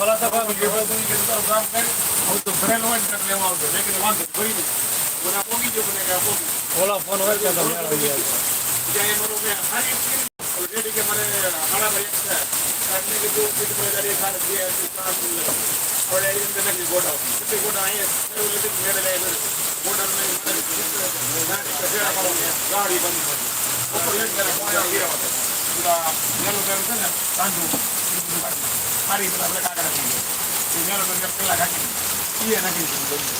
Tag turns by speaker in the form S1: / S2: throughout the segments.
S1: તો
S2: બાબુ હોય તો કે કામ કરે હું તો ભરેલો હોય ને લેવા આવજો મેં વાંધો નહીં, ભરી દે. મને પોગી ગયો મને કે પોગી
S1: ખોલા ફોન હોય ત્યાં તો આવી જાય
S2: ત્યાં એ મારું મેં હારી કરી હવે રેડી કે મારે હાડામાં એક છે. સાહેબને કીધું પીઠ પર ગાડી સાર બે હતી, ત્રણ હતી. લઈ. હવે એની અંદર નાખી ગોડાઉન. કેટલી ગોડાઉન અહીંયા એવું લીધું કે મેળે લઈ ગયો. ગોડાઉન લઈ મને કીધું, નાની તો ફેરા મારો મેં ગાડી બંધ કરી. ઉપર લઈને ત્યારે પોયા ગયા હતા. પેલા મેલું મેલું છે ને, સાંજુ, એ બધું કાઢી. મારી પેલા આપણે કાકા નાખી દે. એ મેલું મેલું પેલા કાઢી. ઈ એ નાખી દીધું બધું.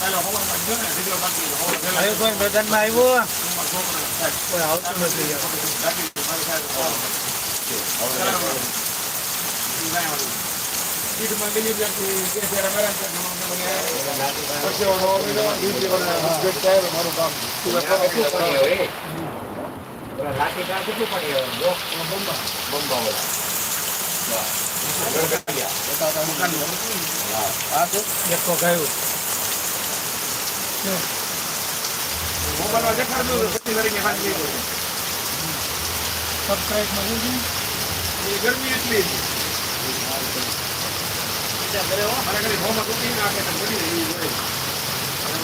S2: પહેલા હવારમાં ગયો ને, સીધો બાકી ગયો. હવા પહેલા
S1: આવ્યો કોઈ મેદાનમાં આવ્યો
S2: મારા છોકરાને સાહેબ
S1: કોઈ આવતું નથી યાર. એકો ગયું સબસ્ક્રાઇબમાં
S2: ગરમી એટલી મારા ઘરે હોમાં તૂટી નાખે તો બધી રહી પડી અને એમાં ઘણો બધો આવે તો આપણે ત્રીસ પત્રીસ ને ઉગાવી રેકેટ સારું પકડી દીધું હોય તો ઉગાડી પણ તોય મને એમ કીધું ધીરુભાઈ આમ ઠીક ન થાય હું નથી કરવાનું. બીજું ગોડાઉન લાગે તે મને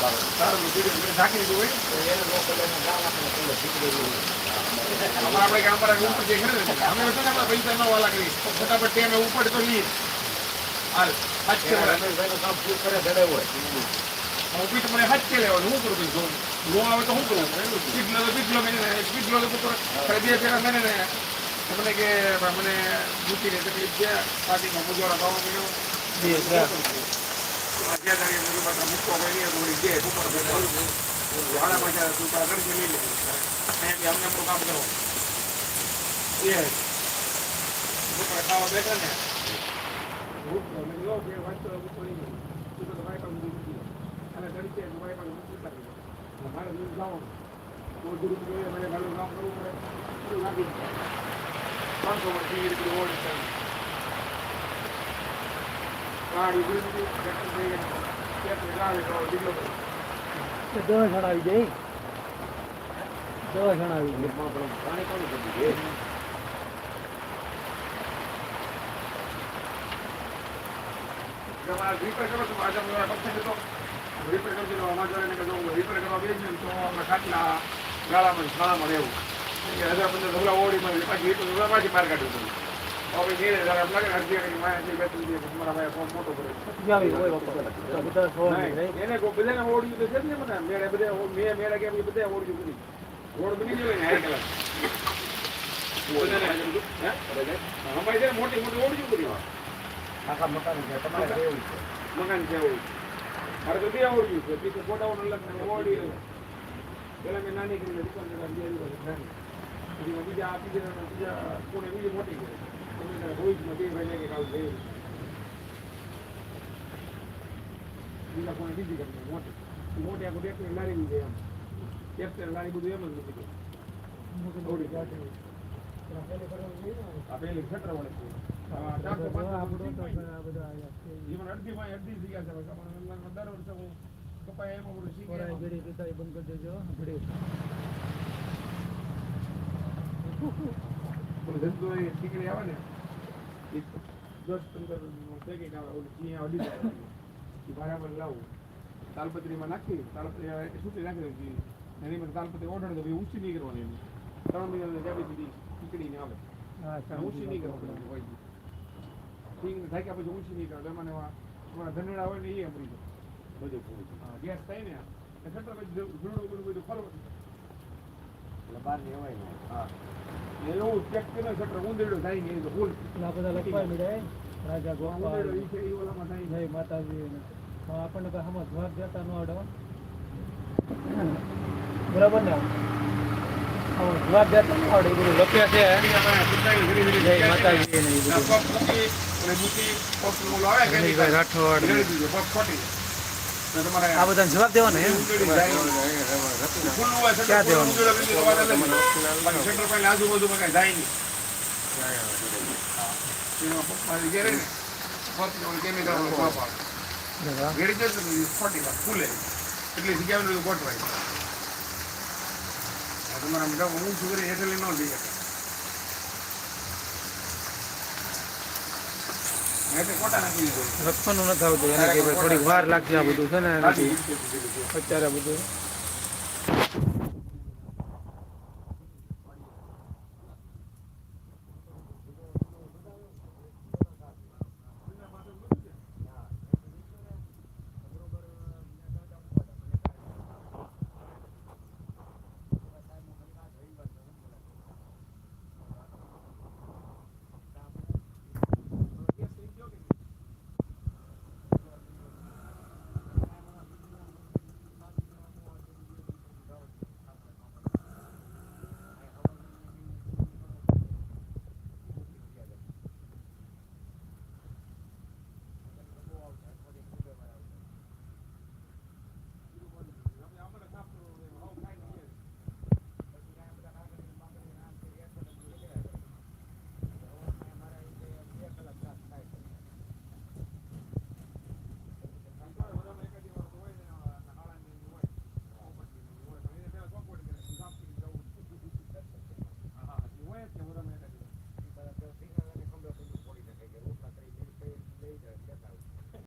S2: હોય આપણે ગામ વાળા ઉપર જે ખરે અમે તો આપણા પૈસા ન વાલા કરી ફટાફટ ટેમે ઉપર તો લઈએ હાલ હાથ કે વળે. હું પીઠ મને હાથ કે લેવાનું હું કરું જોઉં નો આવે તો હું કરું પીઠ લો તો પીઠ લો મેને પીઠ તો પુત્ર બે ફેરા મેને ને મને કે મને મૂકીને તકલીફ છે પાર્ટીમાં મુજોરા ખાવા મળ્યો
S1: બે ચાર
S2: અત્યારે તારી મારી પાસે મૂકવા કોઈ નહીં હતું, ઉપર બેઠા. વાળામાં તું તારા લઈ લે. અહીંયાથી અમને આપણું કામ કરો. એ બપોરે ખાવા બેઠા ને મારે જવાનું. કોઈ દૂર જોઈએ, મારે ઘરનું કામ કરવું પડે. બધું. પાંચસો વર્ષથી એ રીતે ઓળ છે. ગાડી દૂર દીધી, ટ્રેક્ટર થઈ ગયા. ટ્રેક્ટર ગાડી તો ઢીલો કર્યો.
S1: દસ જણ આવી જાય. દસ જણ આવી જાય.
S2: રિપેર કરો તો. આજે રિપેર કરી દીધો અમારા જોડે રિપેર કરવા બેસી તો અમે ખાટલા ગાળામાં શાળામાં રહેવું. કે હજાર પંદર ઢોલા ઓળીમાં પાછી એટલું પાછી બહાર કાઢ્યું મોટો મોટી મોટી ઓળ્યું કરી
S1: આખા મકાન છે તમારે કેવું છે.
S2: મકાન છે મારે તો બે ઓળ્યું છે. બીજું ગોડાઉન અલગ ને ઓળી પેલા મેં નાની કરીને દુકાન બીજા આપી દીધા બીજા કોને બીજી મોટી કરી બીજા કોને બીજી કરી મોટી મોટી આખું ટ્રેક્ટર લારી દીધી એમ ટ્રેક્ટર બધું એમ જ આ પેલી રૂપિયા જીવન અડધી માં અડધી જગ્યા છે દર એમાં બંધ
S1: કરી દેજો ઘડી
S2: ધંધો એ ટીકડી આવે ને એ દસ પંદર પેકેટ આવે ઓલી અઢી એ બરાબર લાવું. તાલપત્રીમાં નાખી તાલપત્રી સૂકી નાખી દઉં એની મને તાલપત્રી ઓઢણ તો ઊંચી નહીં કરવાની એની ત્રણ મહિના જાડી સુધી ટીકડી ને આવે ઊંચી નહીં કરવાની હોય. સિંગ ઢાંક્યા પછી ઊંચી નહીં કરે એમાં ને તમારા ધનડા હોય ને એ અમરી બધું હા ગેસ થાય ને છતાં પછી ધૂળું બધું બધું ખોલવું હા. એ એવું ચેક કરીને છત્ર ઉંદરડો થાય ને એ તો ફૂલ
S1: આ બધા લખવા મળ્યા રાજા ગોપાલ
S2: ઉંદરડો ઈ છે ઈ ઓલામાં થાય ને.
S1: જય માતાજી આપણને તો હમણાં જવાબ દેતા ન આવડે. બરાબર ને આમાં જવાબ દેતા ન આવડે બધું લખ્યા છે જય માતાજી
S2: કરે.
S1: ને
S2: આ
S1: બધા ને
S2: તમારે
S1: જવાબ દેવાનો એમ? ક્યાં દેવાનું?
S2: ઉંદરડો બીજો અવાજ અલગ હોય. બાકી શટર પાસે આજુબાજુમાં કાંઈ જાય નહીં. એમાં પપ્પાની ઘેરે ને, ફરતી ઓલી chemical વાળો પાપ આવે.
S1: બરાબર.
S2: ઘેરી જાય તો પછી ફાટી જાય, ફૂલે. એટલી જગ્યાએ બધું ગોઠવાય. આ તમારે આમ જાઓ, ઊંચું કરી હેઠળ ન જઈ શકે.
S1: લખવાનું નથી આવતું એને કે થોડીક વાર લાગશે આ બધું છે ને અત્યારે બધું